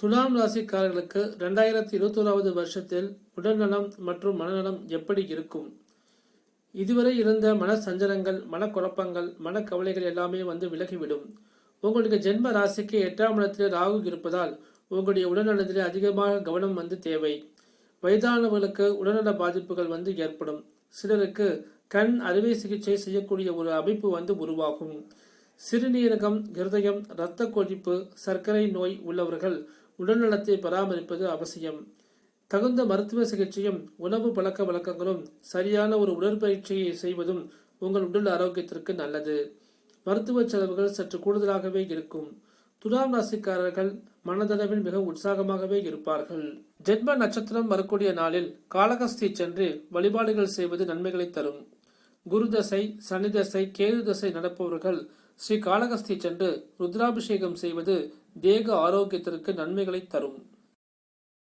துலாம் ராசிக்காரர்களுக்கு ரெண்டாயிரத்தி இருபத்தோராவது வருஷத்தில் உடல்நலம் மற்றும் மனநலம் எப்படி இருக்கும்? இதுவரை இருந்த மன சஞ்சலங்கள் மனக்குழப்பங்கள் மனக்கவலைகள் எல்லாமே வந்து விலகிவிடும். உங்களுடைய ஜென்ம ராசிக்கு எட்டாம் இடத்தில் ராகு இருப்பதால் உங்களுடைய உடல்நலத்திலே அதிகமாக கவனம் வந்து தேவை. வயதானவர்களுக்கு உடல்நல பாதிப்புகள் வந்து ஏற்படும். சிலருக்கு கண் அறுவை சிகிச்சை செய்யக்கூடிய ஒரு அமைப்பு வந்து உருவாகும். சிறுநீரகம் இருதயம் இரத்த கொதிப்பு சர்க்கரை நோய் உள்ளவர்கள் உடல்நலத்தை பராமரிப்பது அவசியம். தகுந்த மருத்துவ சிகிச்சையும் உணவு பழக்க வழக்கங்களும் சரியான ஒரு உடற்பயிற்சியை செய்வதும் உங்கள் உடல் ஆரோக்கியத்திற்கு நல்லது. மருத்துவ செலவுகள் சற்று கூடுதலாகவே இருக்கும். துலாம் ராசிக்காரர்கள் மனதளவில் மிக உற்சாகமாகவே இருப்பார்கள். ஜென்ம நட்சத்திரம் வரக்கூடிய நாளில் காலகஸ்தி சென்று வழிபாடுகள் செய்வது நன்மைகளை தரும். குருதசை சனிதசை கேதுதசை நடப்பவர்கள் ஸ்ரீ காளகஸ்தி சென்று ருத்ராபிஷேகம் செய்வது தேக ஆரோக்கியத்திற்கு நன்மைகளை தரும்.